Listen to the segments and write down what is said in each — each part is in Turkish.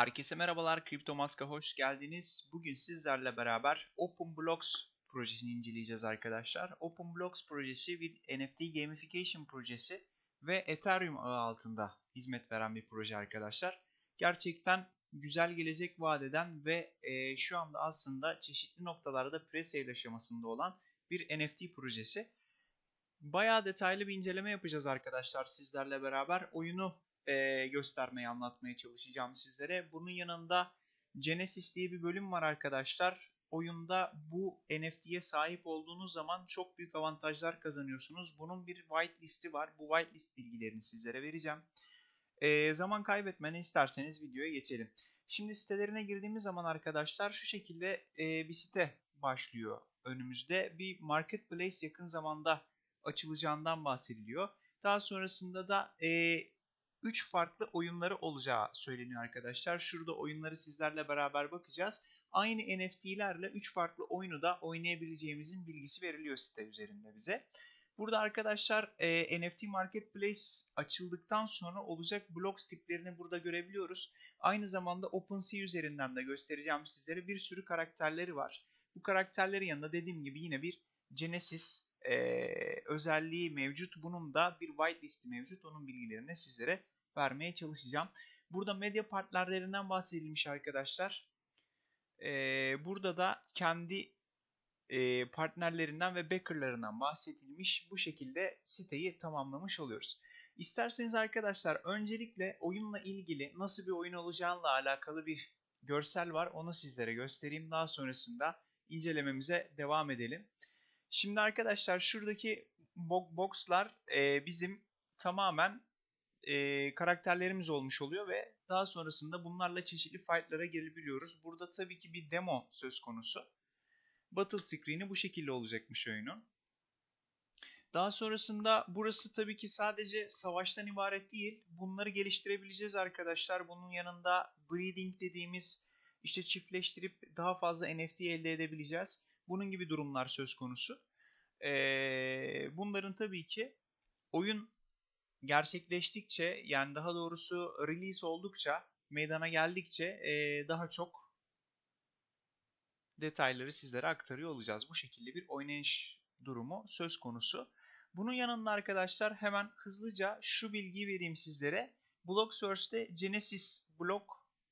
Herkese merhabalar, Kripto Mask'a hoş geldiniz. Bugün sizlerle beraber OpenBlocks projesini inceleyeceğiz arkadaşlar. OpenBlocks projesi bir NFT gamification projesi ve Ethereum ağı altında hizmet veren bir proje arkadaşlar. Gerçekten güzel gelecek vadeden ve e, şu anda aslında çeşitli noktalarda pre-sale aşamasında olan bir NFT projesi. Bayağı detaylı bir inceleme yapacağız arkadaşlar sizlerle beraber. Oyunu e, göstermeye, anlatmaya çalışacağım sizlere. Bunun yanında Genesis diye bir bölüm var arkadaşlar. Oyunda bu NFT'ye sahip olduğunuz zaman çok büyük avantajlar kazanıyorsunuz. Bunun bir whitelist'i var. Bu whitelist bilgilerini sizlere vereceğim. E, zaman kaybetmeni isterseniz videoya geçelim. Şimdi sitelerine girdiğimiz zaman arkadaşlar şu şekilde e, bir site başlıyor önümüzde. Bir marketplace yakın zamanda açılacağından bahsediliyor. Daha sonrasında da e, 3 farklı oyunları olacağı söyleniyor arkadaşlar. Şurada oyunları sizlerle beraber bakacağız. Aynı NFT'lerle 3 farklı oyunu da oynayabileceğimizin bilgisi veriliyor site üzerinde bize. Burada arkadaşlar e, NFT Marketplace açıldıktan sonra olacak blocks tiplerini burada görebiliyoruz. Aynı zamanda OpenSea üzerinden de göstereceğim sizlere bir sürü karakterleri var. Bu karakterlerin yanında dediğim gibi yine bir Genesis e, özelliği mevcut. Bunun da bir whitelist'i mevcut. Onun bilgilerini sizlere vermeye çalışacağım. Burada medya partnerlerinden bahsedilmiş arkadaşlar. E, burada da kendi e, partnerlerinden ve backerlarından bahsedilmiş. Bu şekilde siteyi tamamlamış oluyoruz. İsterseniz arkadaşlar öncelikle oyunla ilgili nasıl bir oyun olacağıyla alakalı bir görsel var. Onu sizlere göstereyim. Daha sonrasında incelememize devam edelim. Şimdi arkadaşlar şuradaki boxlar e, bizim tamamen e, karakterlerimiz olmuş oluyor ve daha sonrasında bunlarla çeşitli fightlara gelebiliyoruz. Burada tabii ki bir demo söz konusu. Battle screen'i bu şekilde olacakmış oyunun. Daha sonrasında burası tabii ki sadece savaştan ibaret değil. Bunları geliştirebileceğiz arkadaşlar. Bunun yanında breeding dediğimiz işte çiftleştirip daha fazla NFT elde edebileceğiz. Bunun gibi durumlar söz konusu. Ee, bunların tabii ki oyun gerçekleştikçe yani daha doğrusu release oldukça meydana geldikçe e, daha çok detayları sizlere aktarıyor olacağız. Bu şekilde bir oynayış durumu söz konusu. Bunun yanında arkadaşlar hemen hızlıca şu bilgiyi vereyim sizlere. Blocksearch'te Genesis Block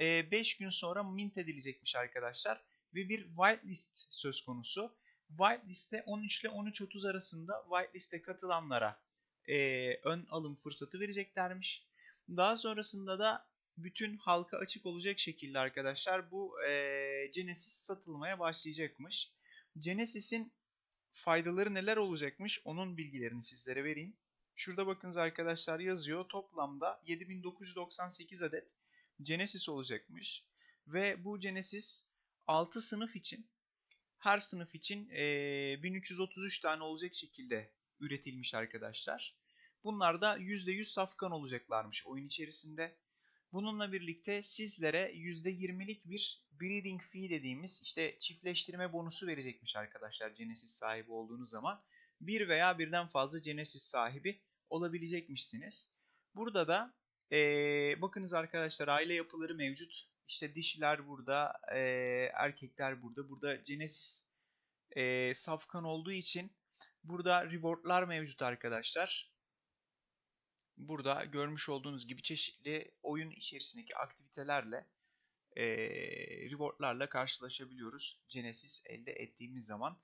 5 gün sonra mint edilecekmiş arkadaşlar. Ve bir whitelist söz konusu. Whitelist'te 13 ile 13.30 arasında whitelist'e katılanlara e, ön alım fırsatı vereceklermiş. Daha sonrasında da bütün halka açık olacak şekilde arkadaşlar bu e, Genesis satılmaya başlayacakmış. Genesis'in faydaları neler olacakmış onun bilgilerini sizlere vereyim. Şurada bakınız arkadaşlar yazıyor. Toplamda 7998 adet Genesis olacakmış. Ve bu Genesis 6 sınıf için her sınıf için e, 1333 tane olacak şekilde üretilmiş arkadaşlar. Bunlar da %100 safkan olacaklarmış oyun içerisinde. Bununla birlikte sizlere %20'lik bir breeding fee dediğimiz işte çiftleştirme bonusu verecekmiş arkadaşlar Genesis sahibi olduğunuz zaman. Bir veya birden fazla Genesis sahibi olabilecekmişsiniz. Burada da ee, bakınız arkadaşlar aile yapıları mevcut. İşte dişiler burada, e, erkekler burada. Burada Genesis e, safkan olduğu için burada rewardlar mevcut arkadaşlar. Burada görmüş olduğunuz gibi çeşitli oyun içerisindeki aktivitelerle e, rewardlarla karşılaşabiliyoruz. Genesis elde ettiğimiz zaman.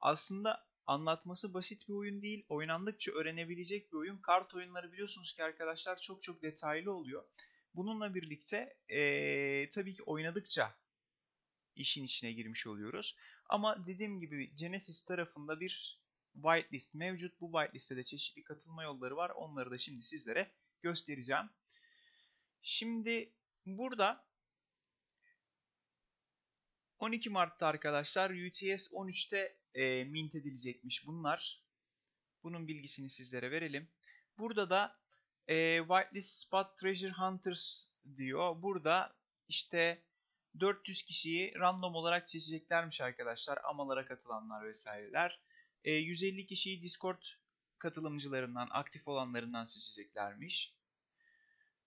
Aslında anlatması basit bir oyun değil. Oynandıkça öğrenebilecek bir oyun. Kart oyunları biliyorsunuz ki arkadaşlar çok çok detaylı oluyor. Bununla birlikte ee, tabii ki oynadıkça işin içine girmiş oluyoruz. Ama dediğim gibi Genesis tarafında bir whitelist mevcut. Bu whitelist'te de çeşitli katılma yolları var. Onları da şimdi sizlere göstereceğim. Şimdi burada 12 Mart'ta arkadaşlar UTS 13'te e, mint edilecekmiş bunlar. Bunun bilgisini sizlere verelim. Burada da e, Whitelist Spot Treasure Hunters diyor. Burada işte 400 kişiyi random olarak seçeceklermiş arkadaşlar. Amalara katılanlar vesaireler. E, 150 kişiyi Discord katılımcılarından, aktif olanlarından seçeceklermiş.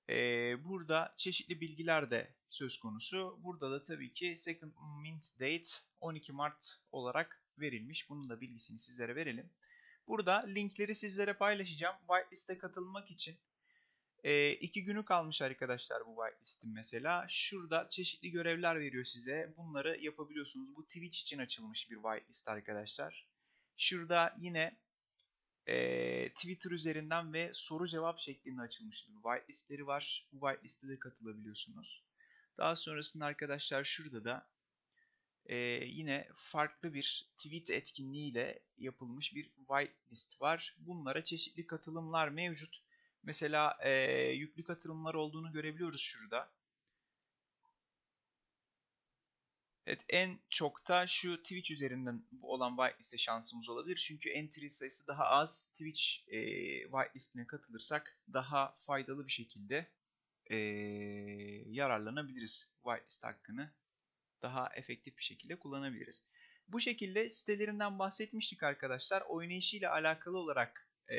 Ee, burada çeşitli bilgiler de söz konusu. Burada da tabii ki second mint date 12 Mart olarak verilmiş. Bunun da bilgisini sizlere verelim. Burada linkleri sizlere paylaşacağım. Whitelist'e katılmak için e, iki günü kalmış arkadaşlar bu whitelist'in mesela. Şurada çeşitli görevler veriyor size. Bunları yapabiliyorsunuz. Bu Twitch için açılmış bir whitelist arkadaşlar. Şurada yine e, Twitter üzerinden ve soru cevap şeklinde açılmış bir whitelistleri var. Bu whitelist'e de katılabiliyorsunuz. Daha sonrasında arkadaşlar şurada da e, yine farklı bir tweet etkinliğiyle yapılmış bir whitelist var. Bunlara çeşitli katılımlar mevcut. Mesela e, yüklü katılımlar olduğunu görebiliyoruz şurada. Evet en çok da şu Twitch üzerinden olan whitelist'e şansımız olabilir. Çünkü entry sayısı daha az. Twitch e, whitelist'ine katılırsak daha faydalı bir şekilde e, yararlanabiliriz whitelist hakkını. Daha efektif bir şekilde kullanabiliriz. Bu şekilde sitelerinden bahsetmiştik arkadaşlar. Oynayışıyla alakalı olarak e,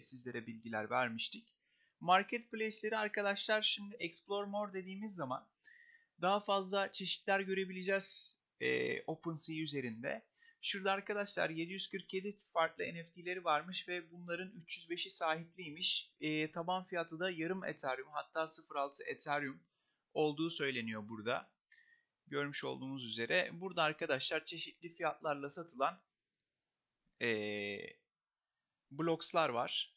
sizlere bilgiler vermiştik. Marketplace'leri arkadaşlar şimdi Explore More dediğimiz zaman daha fazla çeşitler görebileceğiz e, OpenSea üzerinde. Şurada arkadaşlar 747 farklı NFT'leri varmış ve bunların 305'i sahipliymiş. E, taban fiyatı da yarım Ethereum hatta 0.6 Ethereum olduğu söyleniyor burada. Görmüş olduğumuz üzere. Burada arkadaşlar çeşitli fiyatlarla satılan e, blokslar var.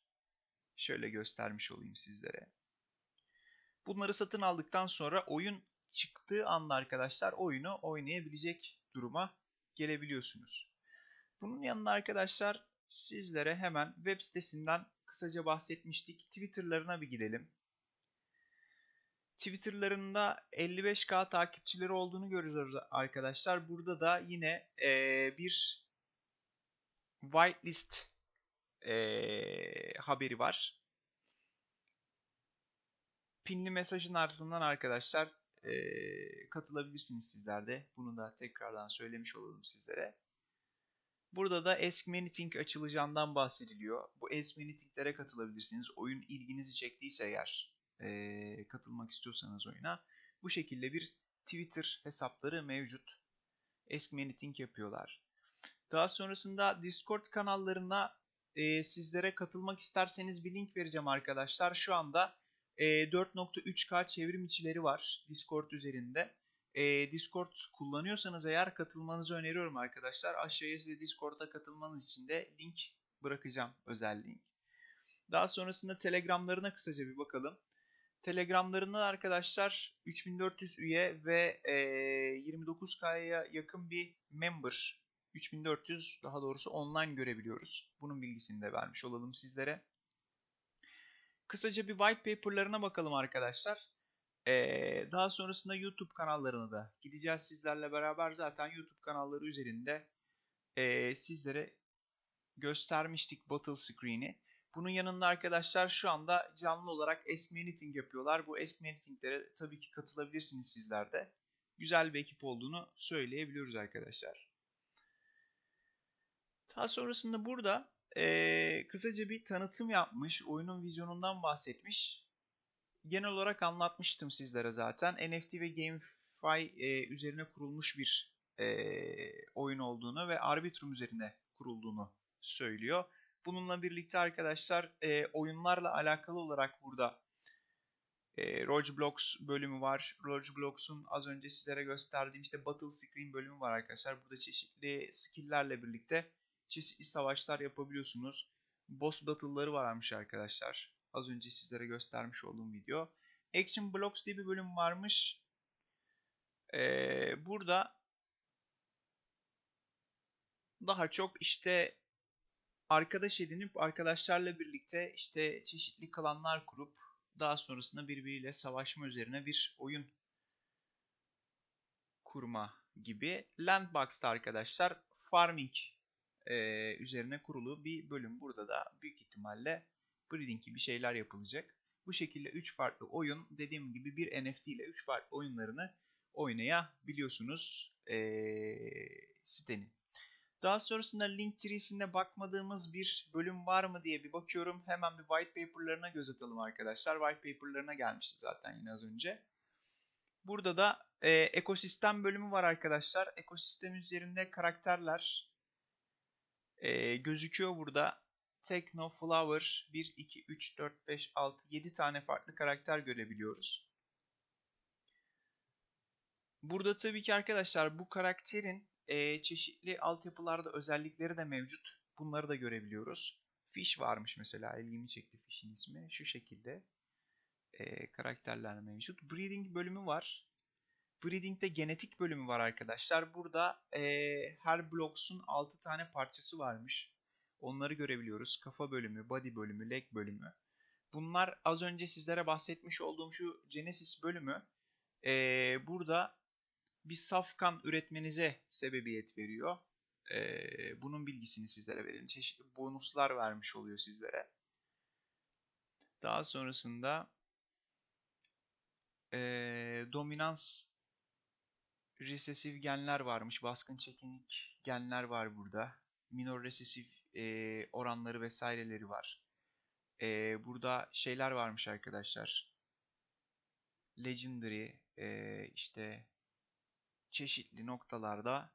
Şöyle göstermiş olayım sizlere. Bunları satın aldıktan sonra oyun çıktığı anda arkadaşlar oyunu oynayabilecek duruma gelebiliyorsunuz. Bunun yanında arkadaşlar sizlere hemen web sitesinden kısaca bahsetmiştik. Twitter'larına bir gidelim. Twitter'larında 55k takipçileri olduğunu görüyoruz arkadaşlar. Burada da yine e, bir whitelist e, haberi var. Pinli mesajın ardından arkadaşlar e, katılabilirsiniz sizler de. Bunu da tekrardan söylemiş olalım sizlere. Burada da Ask Manything açılacağından bahsediliyor. Bu Ask Manything'lere katılabilirsiniz. Oyun ilginizi çektiyse eğer e, katılmak istiyorsanız oyuna. Bu şekilde bir Twitter hesapları mevcut. Ask Manything yapıyorlar. Daha sonrasında Discord kanallarına e, sizlere katılmak isterseniz bir link vereceğim arkadaşlar. Şu anda e, 4.3K çevrim içileri var Discord üzerinde. E, Discord kullanıyorsanız eğer katılmanızı öneriyorum arkadaşlar. Aşağıya size Discord'a katılmanız için de link bırakacağım özel link. Daha sonrasında Telegram'larına kısaca bir bakalım. Telegram'larında arkadaşlar 3400 üye ve e, 29K'ya yakın bir member 3400 daha doğrusu online görebiliyoruz. Bunun bilgisini de vermiş olalım sizlere. Kısaca bir white paper'larına bakalım arkadaşlar. Ee, daha sonrasında YouTube kanallarını da gideceğiz sizlerle beraber. Zaten YouTube kanalları üzerinde e, sizlere göstermiştik battle screen'i. Bunun yanında arkadaşlar şu anda canlı olarak Ask Me Anything yapıyorlar. Bu Ask Me Anything'lere tabii ki katılabilirsiniz sizler de. Güzel bir ekip olduğunu söyleyebiliyoruz arkadaşlar. Daha sonrasında burada e, kısaca bir tanıtım yapmış. Oyunun vizyonundan bahsetmiş. Genel olarak anlatmıştım sizlere zaten. NFT ve GameFi e, üzerine kurulmuş bir e, oyun olduğunu ve Arbitrum üzerine kurulduğunu söylüyor. Bununla birlikte arkadaşlar e, oyunlarla alakalı olarak burada e, Roblox bölümü var. Roblox'un az önce sizlere gösterdiğim işte Battle Screen bölümü var arkadaşlar. Burada çeşitli skill'lerle birlikte çeşitli savaşlar yapabiliyorsunuz. Boss battle'ları varmış arkadaşlar. Az önce sizlere göstermiş olduğum video. Action Blocks diye bir bölüm varmış. Ee, burada daha çok işte arkadaş edinip arkadaşlarla birlikte işte çeşitli klanlar kurup daha sonrasında birbiriyle savaşma üzerine bir oyun kurma gibi. Landbox'ta arkadaşlar farming e, üzerine kurulu bir bölüm. Burada da büyük ihtimalle breeding gibi şeyler yapılacak. Bu şekilde 3 farklı oyun dediğim gibi bir NFT ile 3 farklı oyunlarını oynayabiliyorsunuz e, sitenin. Daha sonrasında link tree'sinde bakmadığımız bir bölüm var mı diye bir bakıyorum. Hemen bir white paper'larına göz atalım arkadaşlar. White paper'larına gelmişti zaten yine az önce. Burada da e, ekosistem bölümü var arkadaşlar. Ekosistem üzerinde karakterler e, gözüküyor burada. Techno, Flower 1, 2, 3, 4, 5, 6, 7 tane farklı karakter görebiliyoruz. Burada tabii ki arkadaşlar bu karakterin e, çeşitli altyapılarda özellikleri de mevcut. Bunları da görebiliyoruz. Fish varmış mesela. İlgimi çekti Fish'in ismi. Şu şekilde. E, karakterler mevcut. Breeding bölümü var. Breeding'de genetik bölümü var arkadaşlar. Burada e, her blocksun 6 tane parçası varmış. Onları görebiliyoruz. Kafa bölümü, body bölümü, leg bölümü. Bunlar az önce sizlere bahsetmiş olduğum şu Genesis bölümü e, burada bir saf kan üretmenize sebebiyet veriyor. E, bunun bilgisini sizlere verelim. Çeşitli bonuslar vermiş oluyor sizlere. Daha sonrasında e, dominans resesif genler varmış. Baskın çekinik genler var burada. Minor resesif e, oranları vesaireleri var. E, burada şeyler varmış arkadaşlar. Legendary e, işte çeşitli noktalarda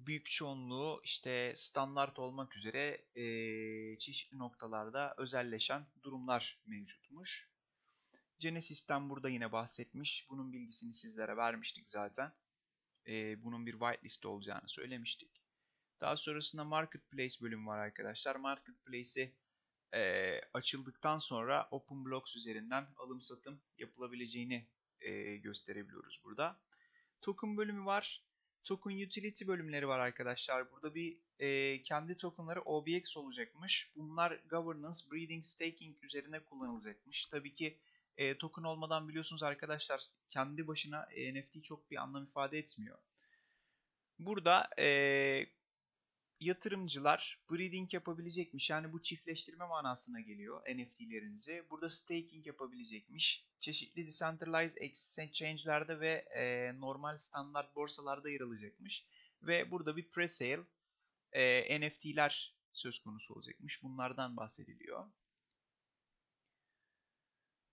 büyük çoğunluğu işte standart olmak üzere e, çeşitli noktalarda özelleşen durumlar mevcutmuş. Genesis'ten burada yine bahsetmiş. Bunun bilgisini sizlere vermiştik zaten. E, bunun bir whitelist olacağını söylemiştik. Daha sonrasında Marketplace bölümü var arkadaşlar. Marketplace'i e, açıldıktan sonra OpenBlocks üzerinden alım satım yapılabileceğini e, gösterebiliyoruz burada. Token bölümü var. Token Utility bölümleri var arkadaşlar. Burada bir e, kendi tokenları OBX olacakmış. Bunlar Governance, Breeding, Staking üzerine kullanılacakmış. Tabii ki e, token olmadan biliyorsunuz arkadaşlar kendi başına e, NFT çok bir anlam ifade etmiyor. Burada e, yatırımcılar breeding yapabilecekmiş. Yani bu çiftleştirme manasına geliyor NFT'lerinizi. Burada staking yapabilecekmiş. Çeşitli decentralized exchange'lerde ve e, normal standart borsalarda yer alacakmış. Ve burada bir pre-sale e, NFT'ler söz konusu olacakmış. Bunlardan bahsediliyor.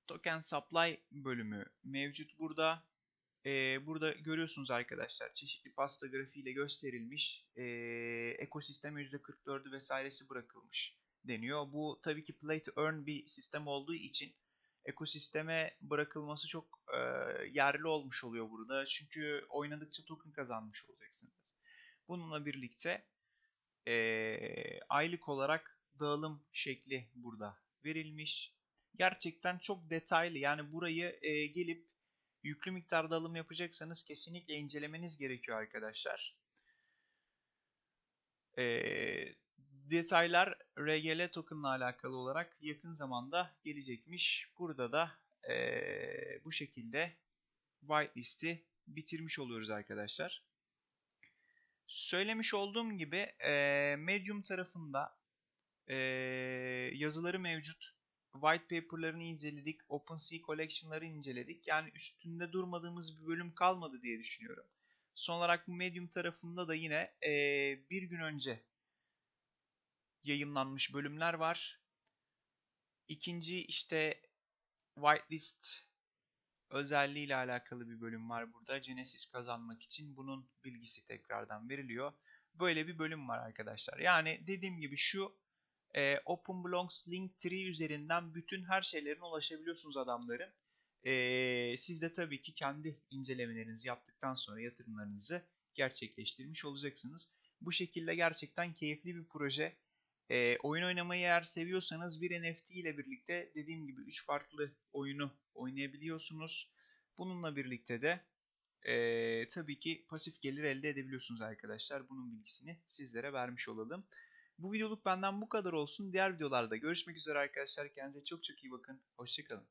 Token Supply bölümü mevcut burada. Burada görüyorsunuz arkadaşlar çeşitli pasta grafiğiyle gösterilmiş ekosisteme %44'ü vesairesi bırakılmış deniyor. Bu tabii ki play to earn bir sistem olduğu için ekosisteme bırakılması çok e, yerli olmuş oluyor burada. Çünkü oynadıkça token kazanmış olacaksınız. Bununla birlikte aylık olarak dağılım şekli burada verilmiş. Gerçekten çok detaylı yani burayı gelip yüklü miktarda alım yapacaksanız kesinlikle incelemeniz gerekiyor arkadaşlar. E, detaylar RGL token ile alakalı olarak yakın zamanda gelecekmiş. Burada da e, bu şekilde whitelist'i bitirmiş oluyoruz arkadaşlar. Söylemiş olduğum gibi e, Medium tarafında e, yazıları mevcut white paper'larını inceledik, OpenSea collection'ları inceledik. Yani üstünde durmadığımız bir bölüm kalmadı diye düşünüyorum. Son olarak bu Medium tarafında da yine e, bir gün önce yayınlanmış bölümler var. İkinci işte whitelist özelliği ile alakalı bir bölüm var burada. Genesis kazanmak için bunun bilgisi tekrardan veriliyor. Böyle bir bölüm var arkadaşlar. Yani dediğim gibi şu e, OpenBlocks Linktree üzerinden bütün her şeylerine ulaşabiliyorsunuz adamların. E, siz de tabii ki kendi incelemelerinizi yaptıktan sonra yatırımlarınızı gerçekleştirmiş olacaksınız. Bu şekilde gerçekten keyifli bir proje. E, oyun oynamayı eğer seviyorsanız bir NFT ile birlikte dediğim gibi 3 farklı oyunu oynayabiliyorsunuz. Bununla birlikte de e, tabii ki pasif gelir elde edebiliyorsunuz arkadaşlar. Bunun bilgisini sizlere vermiş olalım. Bu videoluk benden bu kadar olsun. Diğer videolarda görüşmek üzere arkadaşlar. Kendinize çok çok iyi bakın. Hoşçakalın.